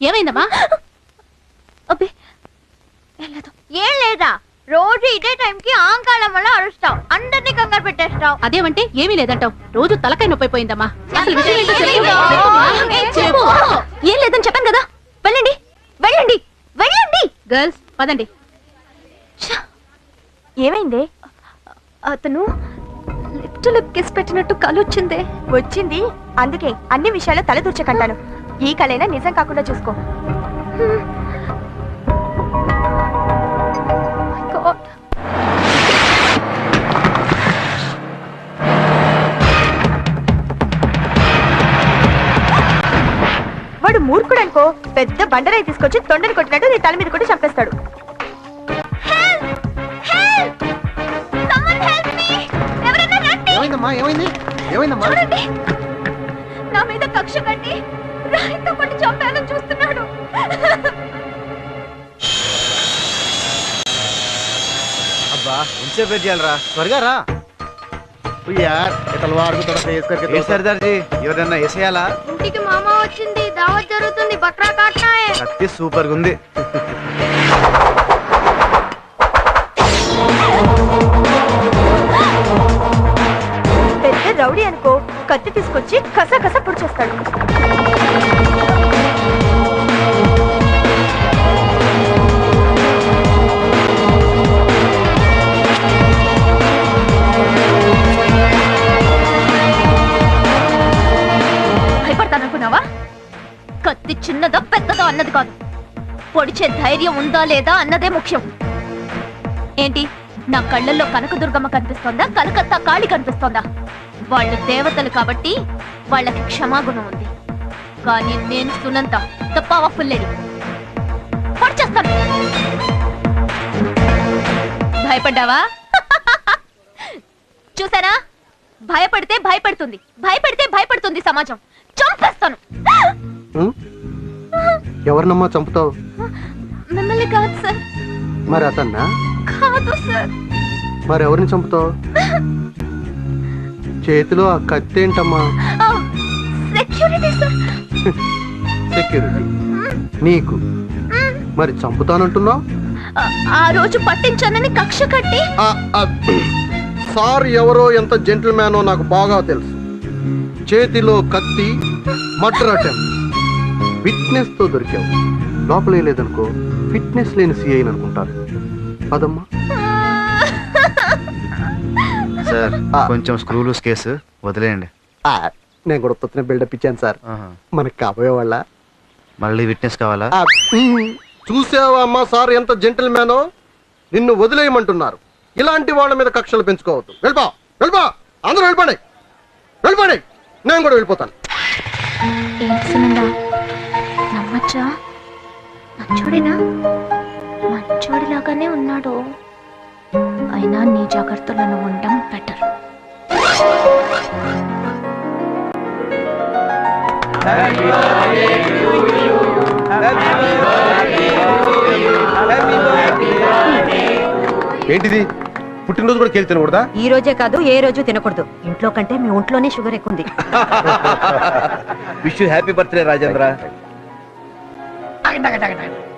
ఏమైందమ్మా? అబ్బే ఏం లేదు ఏం లేదా? రోజు ఇదే టైంకి ఆంకాలం వల్ల అరుస్తావు. అందరినీ కంగారు పెట్టేస్తావు. అదేమంటే ఏమీ లేదంటావు. రోజు తలకాయ నొప్పి అయిపోయిందమ్మా. అసలు విషయం ఏంటో చెప్పు. ఏ, లేదని చెప్పాను కదా. వెళ్ళండి. వెళ్ళండి. వెళ్ళండి. గర్ల్స్ పదండి. ఏమైంది? అతను లిఫ్ట్ లిప్ కిస్ పెట్టినట్టు కలు వచ్చింది. వచ్చింది అందుకే అన్ని విషయాలు తలదూర్చకంటాను ఈ కలైనా నిజం కాకుండా చూసుకో. God. వాడు మూర్ఖుడు అనుకో పెద్ద బండరాయి తీసుకొచ్చి తొండని కొట్టినట్టు నీ తల మీద కొట్టి చంపేస్తాడు. ఏమైందమ్మా? ఏమైంది? ఏమైందమ్మా? నా మీద కక్ష కట్టి రాయితో కొట్టి చంపాలని చూస్తున్నాడు అబ్బా ఉంచే పెట్టి చేయాలరా త్వరగా రా यार ये तलवार को थोड़ा तेज करके ఏ సర్దార్జీ ఎవరన్నా వేసేయాలా ఇంటికి మామ వచ్చింది దావత్ జరుగుతుంది బక్రా కాట్నాయే కత్తి సూపర్ గా ఉంది పెద్ద రౌడీ అనుకో కత్తి తీసుకొచ్చి కస కస పొడిచేస్తాడు పొడిచే ధైర్యం ఉందా లేదా అన్నదే ముఖ్యం. ఏంటి? నా కళ్ళల్లో కనకదుర్గమ్మ కనిపిస్తోందా? కలకత్తా కాళి కనిపిస్తోందా? వాళ్ళు దేవతలు కాబట్టి వాళ్ళకి క్షమాగుణం ఉంది. కానీ నేను సునంత ద పవర్ఫుల్ లేడీ. పొడిచేస్తాను. భయపడ్డావా? చూసారా? భయపడితే భయపడుతుంది. భయపడితే భయపడుతుంది సమాజం. చంపేస్తాను. ఎవరినమ్మా చంపుతావు? మిమ్మల్ని కాదు సార్. మరి అతన్నా? కాదు సార్. మరి ఎవరిని చంపుతావు? చేతిలో ఆ కత్తి ఏంటమ్మా? Security sir. సెక్యూరిటీ నీకు. మరి చంపుతానంటున్నావు? ఆ- రోజు పట్టించానని కక్ష కట్టి? సార్ ఎవరో ఎంత జెంటిల్ మ్యానో నాకు బాగా తెలుసు. చేతిలో కత్తి మర్డర్ అటెంప్ట్ ఫిట్నెస్తో దొరికావు. లోపలే లేదనుకో ఫిట్నెస్ లేని సిఐ అనుకుంటారు. అదమ్మా సార్ కొంచెం స్క్రూ లూస్ కేసు వదిలేయండి నేను కూడా ఉత్తనే బిల్డప్ ఇచ్చాను సార్. మనకి కాబోయే వాళ్ళ. మళ్ళీ విట్నెస్ కావాలా? చూసావా అమ్మా సార్ ఎంత జెంటిల్ మ్యానో నిన్ను వదిలేయమంటున్నారు. ఇలాంటి వాళ్ళ మీద కక్షలు పెంచుకోవద్దు. వెళ్ళిపో వెళ్ళిపో. అందరూ వెళ్ళిపోండి. వెళ్ళిపోండి. నేను కూడా వెళ్ళిపోతాను. నమ్మచ్చా? మంచోడేనా? మంచోడిలాగానే ఉన్నాడు. అయినా నీ జాగ్రత్తలను ఉండడం బెటర్ ఏంటిది? పుట్టినరోజు కూడా కేక్ తినకూడదా? ఈ రోజే కాదు ఏ రోజు తినకూడదు. ఇంట్లో కంటే మీ ఒంట్లోనే షుగర్ ఎక్కువ ఉంది. Wish you happy birthday Rajendra.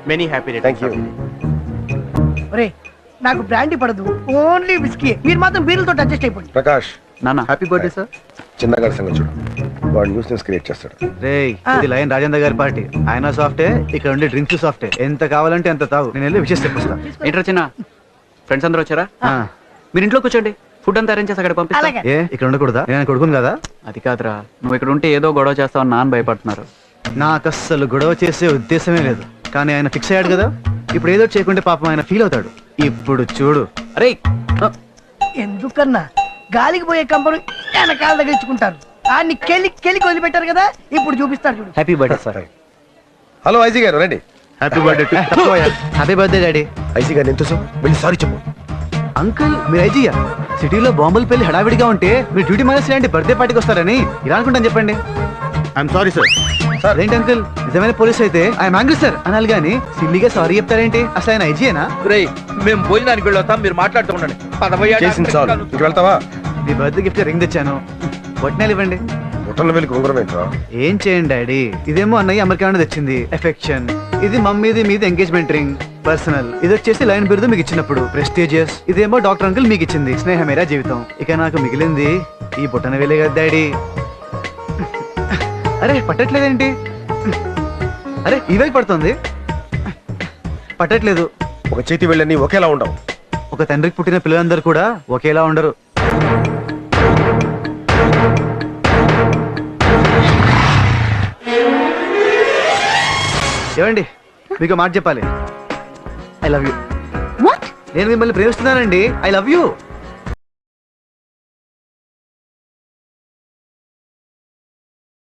Many happy thank you ఒరే నాకు బ్రాండీ పడదు. ఓన్లీ విస్కీ మీరు మాత్రం బీర్లతో అడ్జస్ట్ అయిపోండి. ప్రకాష్. నాన్న. హ్యాపీ బర్త్డే సార్ చిన్నగాడి సంగతి చూడు. వాడు న్యూసెన్స్ క్రియేట్ చేస్తాడు. రేయ్ ఇది లయన్ రాజేంద్ర గారి పార్టీ. ఆయన సాఫ్టే ఇక్కడ ఉండే డ్రింక్స్ సాఫ్టే ఎంత కావాలంటే అంత తాగు. నేను వెళ్ళి విషయం తెప్పిస్తా ఏంట్రా చిన్న? ఫ్రెండ్స్ అందరూ వచ్చారా? ఆ, మీరు ఇంట్లో కూర్చోండి ఫుడ్ అంతా అరేంజ్ చేసి అక్కడ పంపిస్తా. ఏ ఇక్కడ ఉండకూడదా? నేను కొడుకును కదా? అది కాదురా. నువ్వు ఇక్కడ ఉంటే ఏదో గొడవ చేస్తావని నాన్న భయపడుతున్నారు. నాకు అస్సలు గొడవ చేసే ఉద్దేశమే లేదు. కానీ ఆయన ఫిక్స్ అయ్యాడు కదా? ఇప్పుడు ఏదో చేయకుంటే పాపం ఆయన ఫీల్ అవుతాడు. ఇప్పుడు చూడు. అరే! ఎందుకన్నా? గాలికి పోయే కంపను వెనకాల తగిలించుకుంటారు ఆడిని కెలి కెలికి వదిలిపెట్టారు కదా? ఇప్పుడు చూపిస్తారు చూడు. Happy birthday sir hello I G గారు రండి. Happy birthday happy birthday daddy I G గారిని ఎంత వెళ్ళి సారీ చెప్పు. అంకుల్ మీరు ఐజియా సిటీలో బాంబులు పెళ్ళి హడావిడిగా ఉంటే మీరు డ్యూటీ మానేసి బర్త్డే పార్టీకి వస్తారని. ఇలా అనుకుంటాను చెప్పండి. I'm sorry sir sir. అదేంటి అంకుల్? నిజమైన పోలీస్ అయితే ఆయన యాంగిల్ సార్. అనాలి కానీ సిల్లిగా సారీ చెప్తారేంటి? అసలు ఆయన ఐజీయేనా రేయ్ మేము భోజనానికి వెళ్ళొస్తాం మీరు మాట్లాడుతూ ఉండండి. చేసింది ఇంక వెళ్తావా? మీ బర్త్డే గిఫ్ట్ రింగ్ తెచ్చాను. బొట్టినాలు ఇవ్వండి. బుట్టల వెళ్ళి ఉంగరం ఏంట్రా? ఏం చేయండి డాడీ? ఇదేమో అన్నయ్య అమెరికా నుండి తెచ్చింది. ఎఫెక్షన్. ఇది మమ్మీది మీది ఎంగేజ్మెంట్ రింగ్. పర్సనల్. ఇది వచ్చేసి లైన్ బిరుదు మీకు ఇచ్చినప్పుడు. ప్రెస్టీజియస్. ఇదేమో డాక్టర్ అంకుల్ మీకు ఇచ్చింది. స్నేహమేరా జీవితం. ఇక నాకు మిగిలింది ఈ బుట్టన వేలే కదా డాడీ. అరే పట్టట్లేదేంటి? అరే ఇవే పడుతుంది. పట్టట్లేదు. ఒక చేతి వెళ్ళని ఒకేలా ఉండవు. ఒక తండ్రికి పుట్టిన పిల్లలందరూ కూడా ఒకేలా ఉండరు. ఏమండి మీకు మాట చెప్పాలి. I love you. వాట్ నేను మిమ్మల్ని ప్రేమిస్తున్నానండి. I love you.